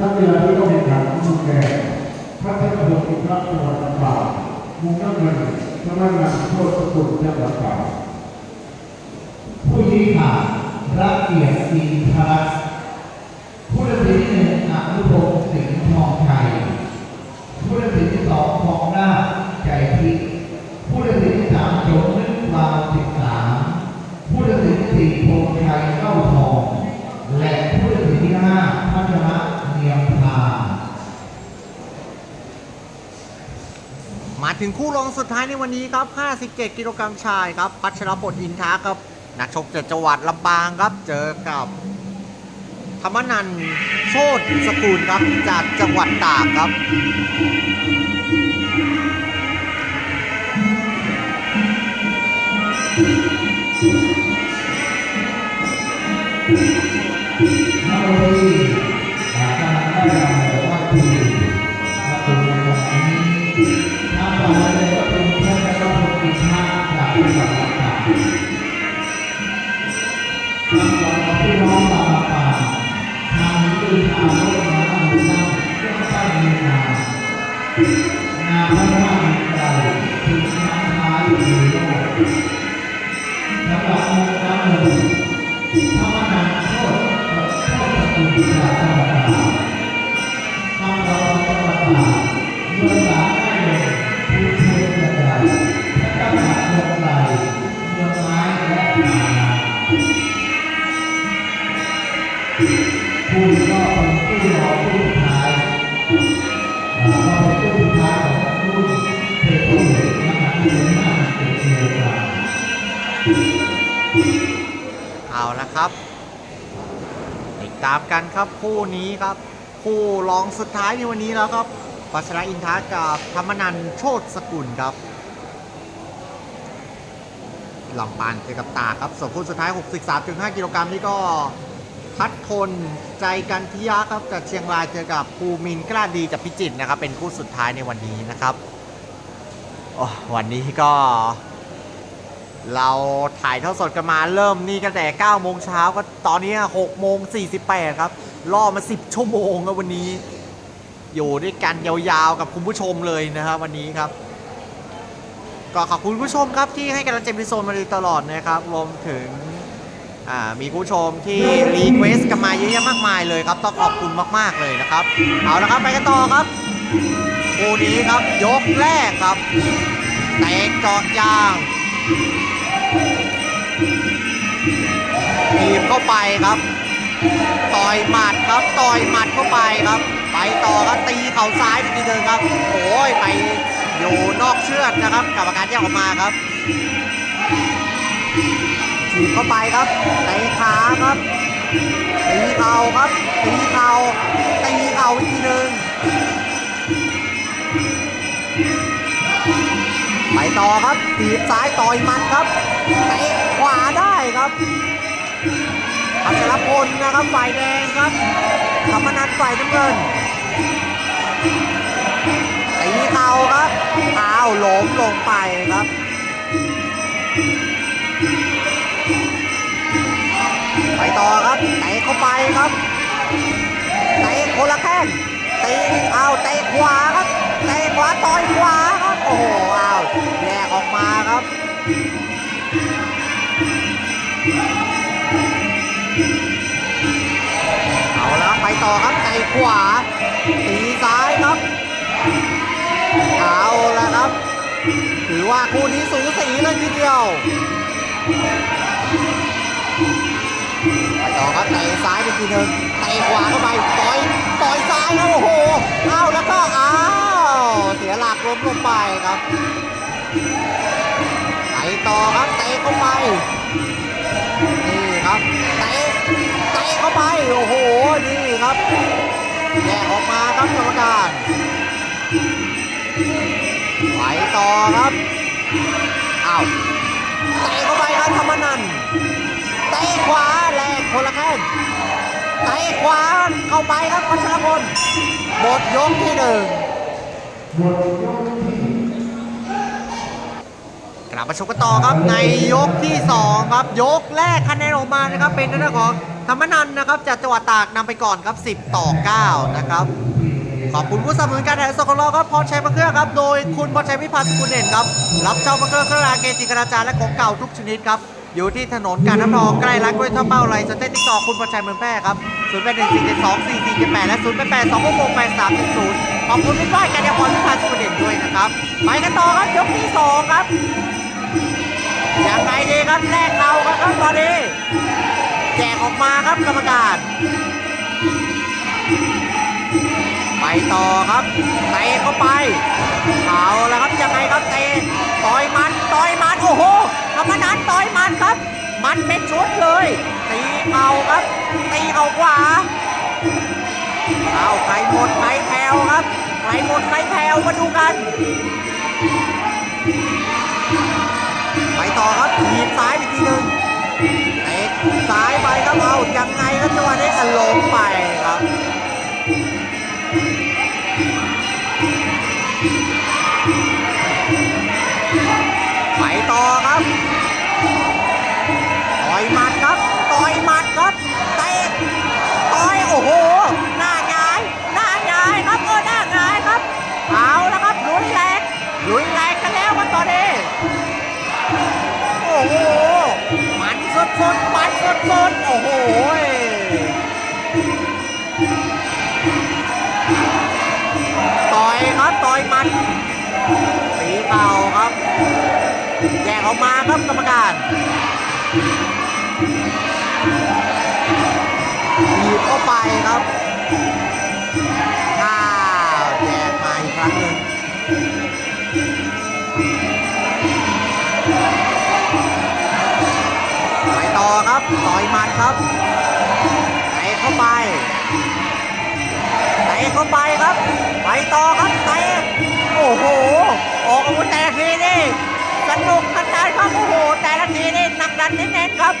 นักกีฬาที่ต้องแข่งขันมุมแดงพัฒนาบุตรอินทรจังหวัดลำปางมุมน้ำเงินพนักงานโทษสกุลจังหวัดตากผู้ชี้ขาดรักเกียรติอินทรัตน์ผู้ตัดสินหนึ่งอนุพงศ์สิงห์ทองไทย ผู้ตัดสินที่สองทองหน้าใจพิษผู้ตัดสินที่สามจงนึกวาวสิบสามผู้ตัดสินที่สี่พงชัยเก้าทอง และผู้ตัดสินที่ห้าพัชระเนียมพา มา ถึงคู่รองสุดท้ายในวันนี้ครับ 57 กิโลกรัมชายครับ พัชรพลอินทาครับ นักชกจากจังหวัดลำปางครับ เจอกับ ธรรมนันโชตสกุลครับ จากจังหวัดตากครับ เอาละครับ ติดตามกันครับคู่นี้ครับ คู่รองสุดท้ายในวันนี้แล้วครับพัชรอินทากับธรรมนันโชตสกุลครับลำปางเจอกับตาครับส่วนคู่สุดท้าย 63.5 กิโลกรัมนี่ก็พัดทนใจกันทิยะครับจากเชียงรายเจอกับภูมินกล้าดีจากพิจิตรนะครับ เป็นคู่สุดท้ายในวันนี้นะครับวันนี้ก็ เราถ่ายเท่าสดกันมาเริ่มนี่กันแต่9โมงเช้าก็ตอนนี้6โมง48 ครับล่อมา 10 ชั่วโมงครับวันนี้ อยู่ด้วยกันยาวๆกับคุณผู้ชมเลยนะครับวันนี้ครับ ก็ขอบคุณผู้ชมครับที่ให้กำลังใจพิโซนมาโดยตลอดนะครับรวมถึงมีผู้ชมที่รีเควสต์กันมาเยอะแยะมากมายเลยครับต้องขอบคุณมากๆเลยนะครับ เอาละครับไปกันต่อครับคู่นี้ครับยกแรกครับเตะเจาะยาง ทีบเข้าไปครับ ต่อยหมัดครับ ต่อยหมัดเข้าไปครับ ไปต่อครับตีเข่าซ้ายไปทีเดิมครับ โอ้ยไปอยู่นอกเชือดนะครับกรรมการแยกออกมาครับถีบเข้าไปครับเตะขาครับตีเข่าครับตีเข่าตีเข่าอีกทีหนึ่ง ไปต่อครับถีบซ้ายต่อยมัดครับเตะขวาได้ครับอัชรพลนะครับฝ่ายแดงครับธรรมนัทฝ่ายน้ำเงินตีเข่าครับอ้าวล้มลงไปครับไปต่อครับเตะเข้าไปครับเตะคนละแข้งตีอ้าวเตะขวาครับเตะขวาต่อยขวาครับโอ้โห อกอกมาครับเอาละไปต่อครับไก่ขวาตีซ้ายครับเอาละครับ ถือว่าคู่นี้สูสีเลยทีเดียวไปต่อครับเตะซ้ายไปทีหนึงเตะขวาเข้าไปต่อยต่อยซ้ายครับโอ้โหเอาแล้วก็อ้าวเสียหลักล้มลงไปครับ ดีครับแยกออกมาครับกรรมการไปต่อครับอ้าวเตะเข้าไปครับธรรมนันเตะขวาแลกคนละแข้งเตะขวาเข้าไปครับพัชรพลหมดยกที่หนึ่งหมดยกที่กลับมาชมกันต่อครับในยกที่ 2 ครับ ยกแรกคะแนนออกมานะครับเป็นทางด้านของ ธรรมนันนะครับจากจังหวัดตากนำไปก่อนครับ 10 ต่อ 9 นะครับ ขอบคุณผู้สนับสนุนการถ่ายทอดสดของเราครับพรชัยพระเครื่องครับ โดยคุณพรชัยพิพัฒน์คุณเด่นครับ รับเช่าพระเครื่องเครื่องรางเกจิกราจารย์และของเก่าทุกชนิดครับ อยู่ที่ถนนการน้ำทองใกล้ร้านกล้วยทอดเป้าไรสเตติกต่อคุณพรชัยเมืองแพร่ครับ0 8 1 4 7 2 4 4 7 8และ0 8 8 2 6 6 8 3 1 0ขอบคุณพี่ฝ้ายการเดียพรพิพัฒน์คุณเด่นด้วยนะครับไปกันต่อครับยกที่สองครับยังไงดีครับแรกเราครับตอนนี้ แจกออกมาครับกรรมการ ไปต่อครับเตะเข้าไป เอาแล้วครับยังไงครับเตะต่อยมันต่อยมันโอ้โหธรรมนันต่อยมันครับ มันเป็นชุดเลยตีเข่าครับตีเข่าขวาเอาใครหมดใครแผวครับใครหมดใครแผวมาดูกันไปต่อครับทีบซ้ายไปทีหนึ่ง เตะซ้ายไปครับเอายังไงครับจังหวะนี้อล้มไปครับไปต่อครับต่อยหมัดครับต่อยหมัดครับเตะต่อยโอ้โหหน้าหงายหน้าหงายครับเออหน้าหงายครับเอาแล้วครับลุยแรงลุยแรงกันแล้วครับตอนนี้โอ้โหมันสดสดๆ ต้นโอ้โหต่อยครับต่อยมันสีเข่าครับแยกออกมาครับกรรมการ ครับเตเข้าไปเตะเข้าไปครับ ไปต่อครับเตะโอ้โห ออกอาวุธแต่ละทีนี่สนุกขนาดครับโอ้โห แต่ละทีนี่หนักดันเน้นๆครับ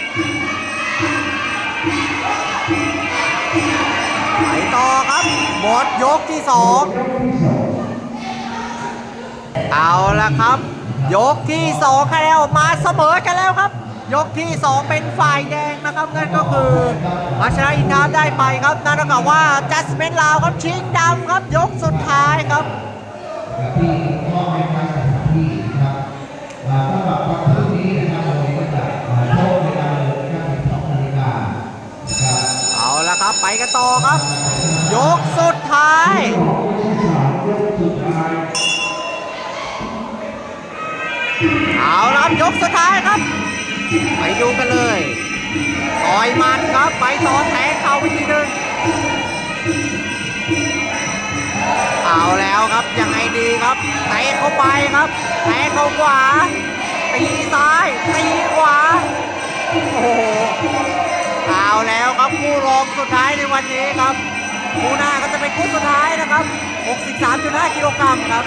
ไปต่อครับหมดยกที่สองเอาละครับ ยกที่สองคะแนนออกมาเสมอกันแล้วครับ ยกที่สองเป็นฝ่ายแดงนะครับนั่นก็คือวัชระอินทาได้ไปครับนั่นเท่ากับว่าจัสเมนลาวครับชิงดำครับยกสุดท้ายครับที่มอบให้พี่นะครับอ่าสำหรับวันพรุ่งนี้นะครับเราก็จะอ่าโชว์ในการเดินการสองนาฬิกานะครับเอาละครับไปกันต่อครับ ยกสุดท้ายเอาละครับยกสุดท้ายครับ ไปดูกันเลยต่อยมันครับ ไปต่อแทงเข่าไปทีนึงเอาแล้วครับยังไงดีครับเตะเข้าไปครับแทงเข้าขวาตีซ้ายตีขวาโอ้โหเอาแล้วครับคู่รองสุดท้ายในวันนี้ครับคู่หน้าก็จะเป็นคู่สุดท้ายนะครับ 63.5กิโลกรัมครับ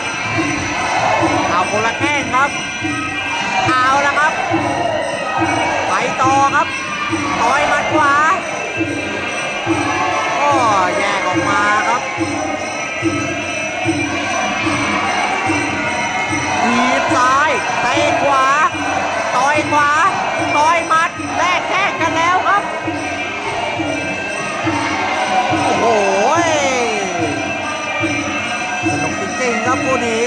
เอาคนละแข้งครับ เอาแล้วครับ ต่อครับต่อยหมัดขวาก็แยกออกมาครับทีบซ้ายเตะขวาต่อยขวาต่อยหมัดแลกแข้งกันแล้วครับ โอ้โหสนุกจริงๆครับคู่นี้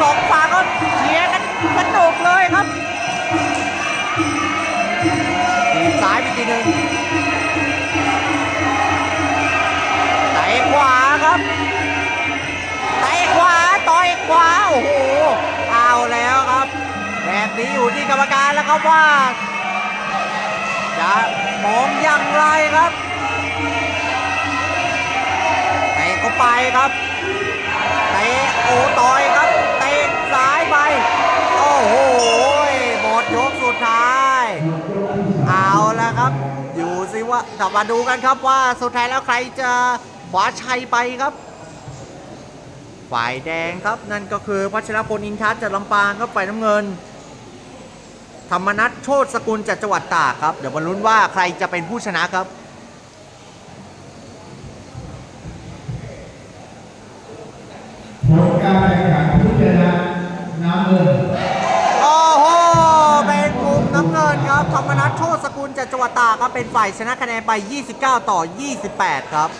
สองฝั่งก็เชียร์กันสนุกเลยครับทีมซ้ายไปทีหนึ่งเตะขวาครับเตะขวาต่อยขวาโอ้โหเอาแล้วครับแบบนี้อยู่ที่กรรมการแล้วครับว่าจะมองอย่างไรครับเตะเข้าไปครับเตะโอ้ต่อยครับเตะซ้ายไป โอ้โหหมดยกสุดท้าย เอาครับ อยู่สิว่าแต่มาดูกันครับว่าสุดท้ายแล้วใครจะคว้าชัยไปครับ ฝ่ายแดงครับนั่นก็คือพัชรพลอินทัศจากลำปางครับฝ่ายน้ำเงิน ธรรมนัทโชติสกุลจากจังหวัดตากครับ เดี๋ยวมาลุ้นว่าใครจะเป็นผู้ชนะครับผลการแข่งขัน จากจังหวัดตากครับเป็นฝ่ายชนะคะแนนไป 29 ต่อ 28 ครับ